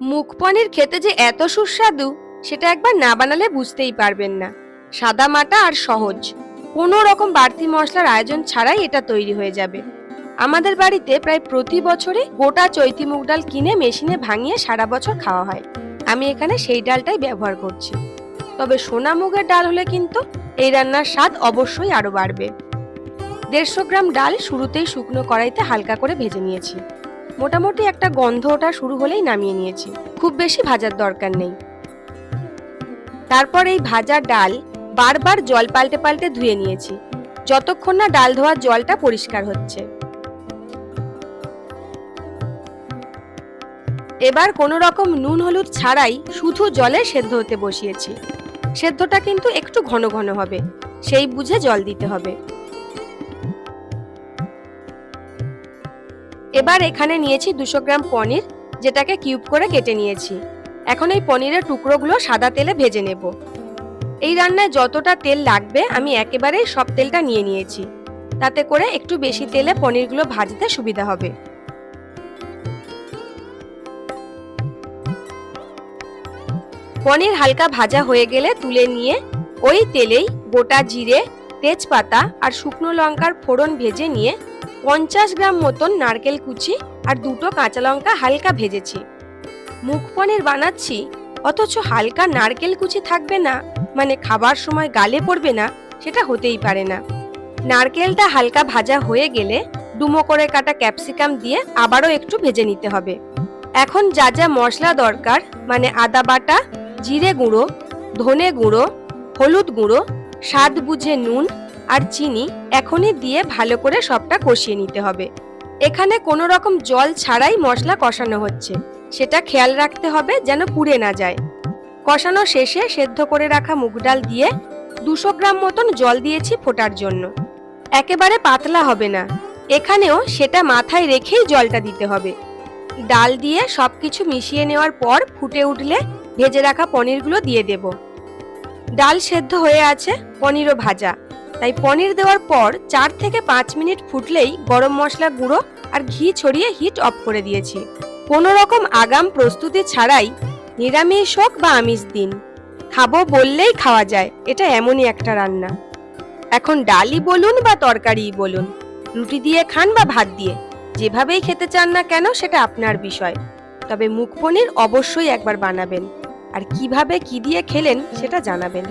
মুখ পনির খেতে যে এত সুস্বাদু, সেটা একবার না বানালে বুঝতেই পারবেন না। সাদা মাটা আর সহজ। কোনো রকম বাড়তি মশলার আয়োজন ছাড়াই এটা তৈরি হয়ে যাবে। আমাদের বাড়িতে প্রায় প্রতি বছরে গোটা চৈতি মুগ ডাল কিনে মেশিনে ভাঙিয়ে সারা বছর খাওয়া হয়। আমি এখানে সেই ডালটাই ব্যবহার করছি। তবে সোনা মুগের ডাল হলে কিন্তু এই রান্নার স্বাদ অবশ্যই আরও বাড়বে। দেড়শো গ্রাম ডাল শুরুতেই শুকনো কড়াইতে হালকা করে ভেজে নিয়েছি। মোটামুটি একটা গন্ধ ওঠা শুরু হলেই নামিয়ে নিয়েছি। খুব বেশি ভাজার দরকার নেই। তারপর এই ভাজা ডাল বারবার জল পাল্টে পাল্টে ধুয়ে নিয়েছি। যতক্ষণ না ডাল ধোয়ার জলটা পরিষ্কার হচ্ছে। এবার কোনো রকম নুন হলুদ ছাড়াই শুধু জলে সেদ্ধ হতে বসিয়েছি। সেদ্ধটা কিন্তু একটু ঘন ঘন হবে। সেই বুঝে জল দিতে হবে। এবার এখানে নিয়েছি দুশো গ্রাম পনির, যেটাকে কিউব করে কেটে নিয়েছি। এখন এই পনিরের টুকরোগুলো সাদা তেলে ভেজে নেব। এই রান্নায় যতটা তেল লাগবে, আমি একেবারেই সব তেলটা নিয়ে নিয়েছি। তাতে করে একটু বেশি তেলে পনিরগুলো ভাজতে সুবিধা হবে। পনির হালকা ভাজা হয়ে গেলে তুলে নিয়ে ওই তেলেই গোটা জিরে, তেজপাতা আর শুকনো লঙ্কার ফোড়ন ভেজে নিয়ে পঞ্চাশ গ্রাম মতন নারকেল কুচি আর দুটো কাঁচা লঙ্কা হালকা ভেজেছি। মুখ পনির বানাচ্ছি, অথচ হালকা নারকেল কুচি থাকবে না মানে খাবার সময় গালে পড়বে না, সেটা হতেই পারে না। নারকেলটা হালকা ভাজা হয়ে গেলে ডুমো করে কাটা ক্যাপসিকাম দিয়ে আবারও একটু ভেজে নিতে হবে। এখন যা যা মশলা দরকার মানে আদা বাটা, জিরে গুঁড়ো, ধনে গুঁড়ো, হলুদ গুঁড়ো, স্বাদ বুঝে নুন আর চিনি এখনই দিয়ে ভালো করে সবটা কষিয়ে নিতে হবে। এখানে কোনো রকম জল ছাড়াই মশলা কষানো হচ্ছে। সেটা খেয়াল রাখতে হবে যেন পুড়ে না যায়। কষানো শেষে সেদ্ধ করে রাখা মুগ ডাল দিয়ে দুশো গ্রাম মতন জল দিয়েছি ফোটার জন্য। একেবারে পাতলা হবে না। এখানেও সেটা মাথায় রেখেই জলটা দিতে হবে। ডাল দিয়ে সব কিছু মিশিয়ে নেওয়ার পর ফুটে উঠলে ভেজে রাখা পনিরগুলো দিয়ে দেব। ডাল সেদ্ধ হয়ে আছে পনিরও ভাজা। তাই পনির দেওয়ার পর চার থেকে পাঁচ মিনিট ফুটলেই গরম মশলা গুঁড়ো আর ঘি ছড়িয়ে হিট অফ করে দিয়েছি। কোনো রকম আগাম প্রস্তুতি ছাড়াই নিরামিষ হোক বা আমিষ দিন। খাব বললেই খাওয়া যায়, এটা এমনই একটা রান্না। এখন ডালই বলুন বা তরকারিই বলুন, রুটি দিয়ে খান বা ভাত দিয়ে, যেভাবেই খেতে চান না কেন সেটা আপনার বিষয়। তবে মুখ পনির অবশ্যই একবার বানাবেন, আর কীভাবে কি দিয়ে খেলেন সেটা জানাবেন।